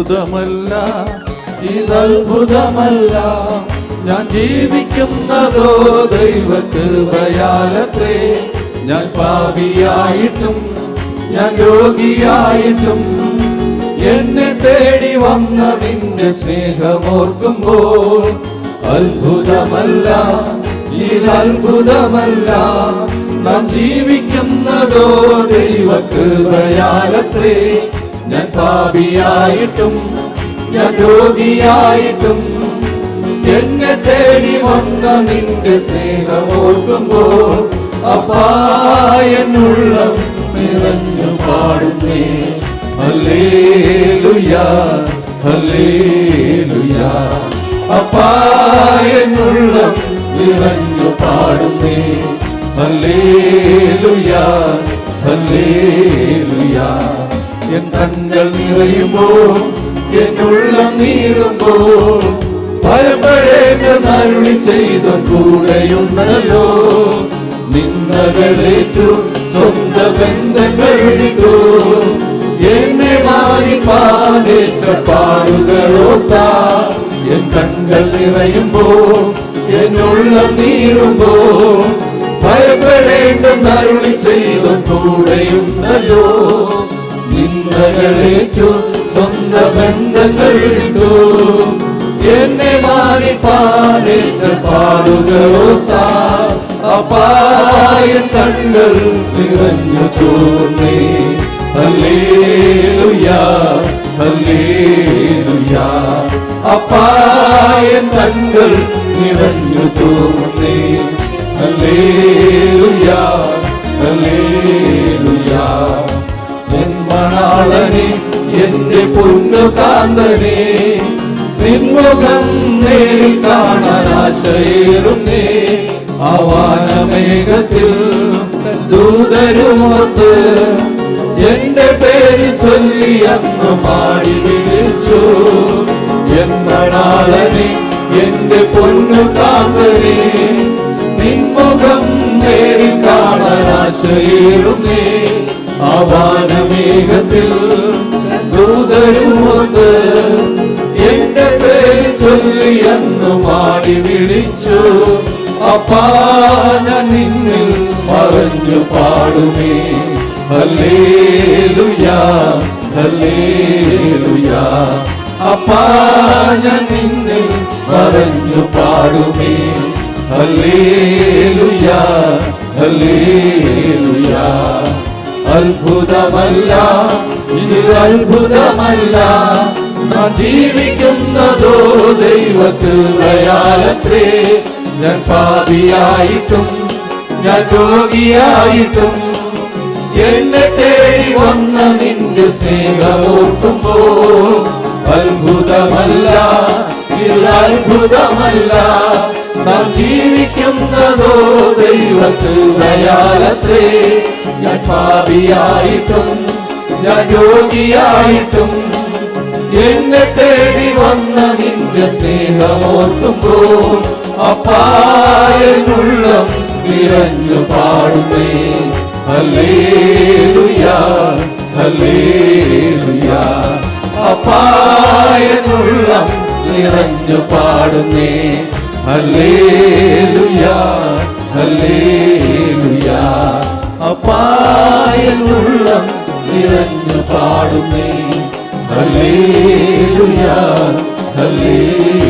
ഇതത്ഭുതമല്ല ഇതത്ഭുതമല്ല ഞാൻ ജീവിക്കുന്നതോ ദൈവകൃപയാലത്രേ ഞാൻ പാപിയായിട്ടും ഞാൻ രോഗിയായിട്ടും എന്നെ തേടി വന്ന നിന്റെ സ്നേഹമോർക്കുമ്പോൾ അത്ഭുതമല്ല ഇതത്ഭുതമല്ല നാം ജീവിക്കുന്നതോ ദൈവകൃപയാലത്രേ പാപിയായിട്ടും ഞാൻ രോഗിയായിട്ടും എന്നെ തേടി വന്ന നിന്റെ സ്നേഹമോർക്കുമ്പോൾ അപ്പായെന്നുള്ള നിറഞ്ഞു പാടുന്നേ. Hallelujah hallelujah. അപ്പായെന്നുള്ള നിറഞ്ഞു പാടുന്നേ. ഹല്ലേലൂയ. എൻ കണ്ണുകൾ നിറയുമ്പോൾ എന്നുള്ള നീറുമ്പോൾ ഭയപ്പെടേണ്ട ചെയ്ത കൂടെയുണ്ടല്ലോ. നിന്നകളേറ്റു സ്വന്ത ബന്ധങ്ങൾ വിട്ടു. എന്നെ മാറി പാലേറ്റ പാടുകളോത്താ. എൻ കണ്ണുകൾ നിറയുമ്പോൾ എന്നുള്ളം നീറുമ്പോൾ ഭയപ്പെടേണ്ടെന്നരുളി ചെയ്ത കൂടെയുണ്ടല്ലോ. നിന്ദകളേറ്റു സ്വന്ത ബന്ധങ്ങൾ വിട്ടു എന്നെ മാറി പാനേങ്ങൾ പാടുകളോ താ. അപായ കണ്ണുകൾ നിറഞ്ഞു തോന്നേ അല്ലേലുയാ അല്ലേലുയാ അപായ കണ്ണുകൾ നിറഞ്ഞു തോന്നേ അല്ലേലുയാ അല്ലേ മണാളനെ എന്റെ പൊന്നു കാന്തനെ നിൻമുഖം നേരിൽ കാണാൻ ആശയേറുന്നേ. ആവാനമേഘത്തിൽ ദൂതരുമത്ത് എന്റെ പേര് ചൊല്ലി അന്ന് പാടി വിളിച്ചു. എന്നടാളനെ എന്റെ പൊന്നു കാന്തനെ നിൻമുഖം നേരിൽ കാണാൻ ആശയേറുന്നേ. ആവാനമേഘത്തിൽ ചൊല്ലി പാടി വിളിച്ചു. അപ്പാ ഞാൻ നിന്നിൽ പറഞ്ഞു പാടുമേ. Hallelujah hallelujah. അപ്പാ ഞാൻ നിന്നിൽ പറഞ്ഞു പാടുമേ. Hallelujah hallelujah. അത്ഭുതമല്ല ഇത് അത്ഭുതമല്ല. നാം ജീവിക്കുന്നതോ ദൈവകൃപയാലത്രേ ഞാൻ പാപിയായിട്ടും ഞാൻ രോഗിയായിട്ടും എന്നെ തേടി വന്ന നിന്റെ സ്നേഹമോർക്കുമ്പോ അത്ഭുതമല്ല ഇത് അത്ഭുതമല്ല നാം ജീവിക്കുന്നതോ ദൈവകൃപയാലത്രേ ഞാൻ പാപിയായിട്ടും ഞാൻ രോഗിയായിട്ടും സ്നേഹമോർക്കുമ്പോൾ അപ്പായനുള്ള നിറഞ്ഞു പാടുമേ ഹല്ലേലൂയാ ഹല്ലേലൂയാ. അപ്പായനുള്ള നിറഞ്ഞു പാടുന്നേ. ഹല്ലേലൂയാ ഹല്ലേലൂയാ. അപ്പായനുള്ള നിറഞ്ഞു പാടുന്നേ. ഹല്ലേലൂയാ. ഹല്ലേലൂയാ